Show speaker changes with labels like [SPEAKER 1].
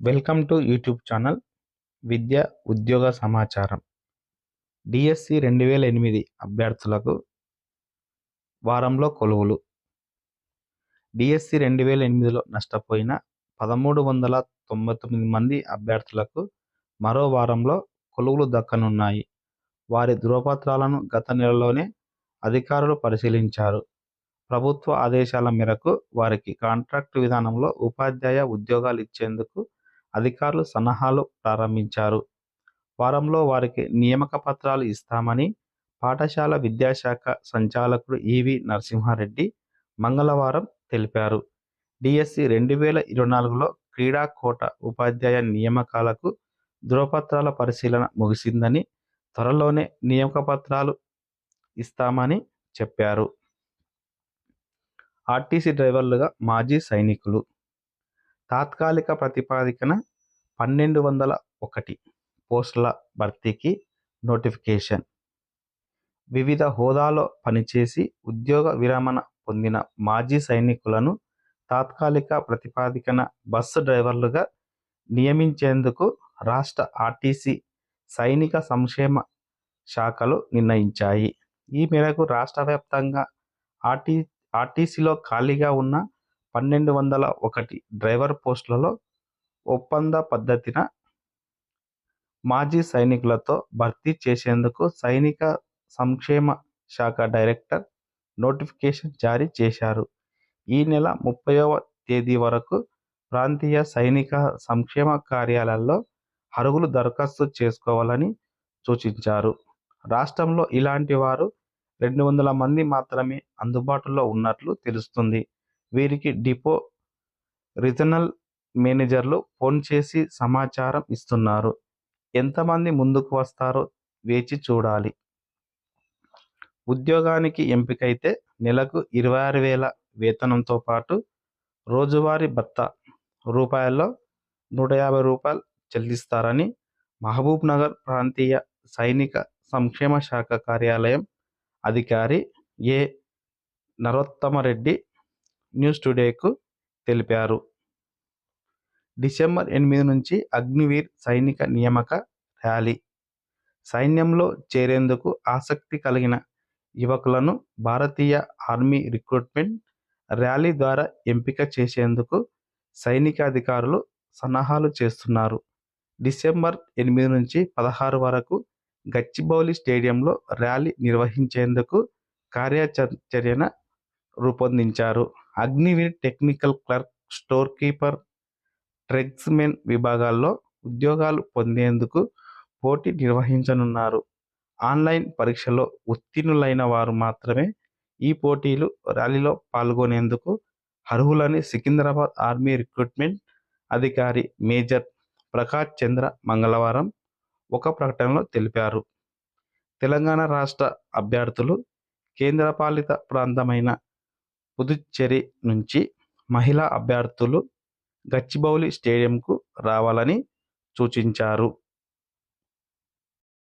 [SPEAKER 1] Welcome to YouTube channel విద్య ఉద్యోగ సమాచారం. డిఎస్సి రెండు వేల ఎనిమిది అభ్యర్థులకు వారంలో కొలువులు. డిఎస్సి రెండు వేల ఎనిమిదిలో నష్టపోయిన పదమూడు వందల తొంభై తొమ్మిది మంది అభ్యర్థులకు మరో వారంలో కొలువులు దక్కనున్నాయి. వారి ధృవపత్రాలను గత నెలలోనే అధికారులు పరిశీలించారు. ప్రభుత్వ ఆదేశాల మేరకు వారికి కాంట్రాక్టు విధానంలో ఉపాధ్యాయ ఉద్యోగాలు ఇచ్చేందుకు అధికారులు సన్నాహాలు ప్రారంభించారు. వారంలో వారికి నియామక పత్రాలు ఇస్తామని పాఠశాల విద్యాశాఖ సంచాలకుడు ఈవి నరసింహారెడ్డి మంగళవారం తెలిపారు. డిఎస్సి రెండు వేల ఇరవై నాలుగులో క్రీడా కోట ఉపాధ్యాయ నియామకాలకు ధృవపత్రాల పరిశీలన ముగిసిందని త్వరలోనే నియామక పత్రాలు ఇస్తామని చెప్పారు. ఆర్టీసీ డ్రైవర్లుగా మాజీ సైనికులు తాత్కాలిక ప్రతిపాదికన పన్నెండు వందల ఒకటి పోస్టుల భర్తీకి నోటిఫికేషన్. వివిధ హోదాలో పనిచేసి ఉద్యోగ విరమణ పొందిన మాజీ సైనికులను తాత్కాలిక ప్రతిపాదికన బస్సు డ్రైవర్లుగా నియమించేందుకు రాష్ట్ర ఆర్టీసీ సైనిక సంక్షేమ శాఖలు నిర్ణయించాయి. ఈ మేరకు రాష్ట్ర వ్యాప్తంగా ఆర్టీ ఆర్టీసీలో ఖాళీగా ఉన్న పన్నెండు వందల ఒకటి డ్రైవర్ పోస్టులలో ఒప్పంద పద్ధతిన మాజీ సైనికులతో భర్తీ చేసేందుకు సైనిక సంక్షేమ శాఖ డైరెక్టర్ నోటిఫికేషన్ జారీ చేశారు. ఈ నెల ముప్పైవ తేదీ వరకు ప్రాంతీయ సైనిక సంక్షేమ కార్యాలయాల్లో అరుగులు దరఖాస్తు చేసుకోవాలని సూచించారు. రాష్ట్రంలో ఇలాంటి వారు రెండు వందల మంది మాత్రమే అందుబాటులో ఉన్నట్లు తెలుస్తుంది. వీరికి డిపో రీజనల్ మేనేజర్లు ఫోన్ చేసి సమాచారం ఇస్తున్నారు. ఎంతమంది ముందుకు వస్తారో వేచి చూడాలి. ఉద్యోగానికి ఎంపికైతే నెలకు ఇరవై ఆరు వేల వేతనంతో పాటు రోజువారీ భత్త రూపాయల్లో నూట యాభై రూపాయలు చెల్లిస్తారని మహబూబ్ నగర్ ప్రాంతీయ సైనిక సంక్షేమ శాఖ కార్యాలయం అధికారి ఏ నరోత్తమరెడ్డి న్యూస్ టుడేకు తెలిపారు. డిసెంబర్ ఎనిమిది నుంచి అగ్నివీర్ సైనిక నియామక ర్యాలీ. సైన్యంలో చేరేందుకు ఆసక్తి కలిగిన యువకులను భారతీయ ఆర్మీ రిక్రూట్మెంట్ ర్యాలీ ద్వారా ఎంపిక చేసేందుకు సైనికాధికారులు సన్నాహాలు చేస్తున్నారు. డిసెంబర్ ఎనిమిది నుంచి పదహారు వరకు గచ్చిబౌలి స్టేడియంలో ర్యాలీ నిర్వహించేందుకు కార్యాచర్యన రూపొందించారు. Agniveer technical clerk store keeper tradesmen విభాగాల్లో ఉద్యోగాలు పొందేందుకు పోటీ నిర్వహించనున్నారు. ఆన్లైన్ పరీక్షలో ఉత్తీర్ణులైన వారు మాత్రమే ఈ పోటీలు ర్యాలీలో పాల్గొనేందుకు అర్హులని సికింద్రాబాద్ ఆర్మీ రిక్రూట్మెంట్ అధికారి మేజర్ ప్రకాష్ చంద్ర మంగళవారం ఒక ప్రకటనలో తెలిపారు. తెలంగాణ రాష్ట్ర అభ్యర్థులు కేంద్రపాలిత ప్రాంతమైన పుదుచ్చేరి నుంచి మహిళా అభ్యర్థులు గచ్చిబౌలి స్టేడియంకు రావాలని సూచించారు.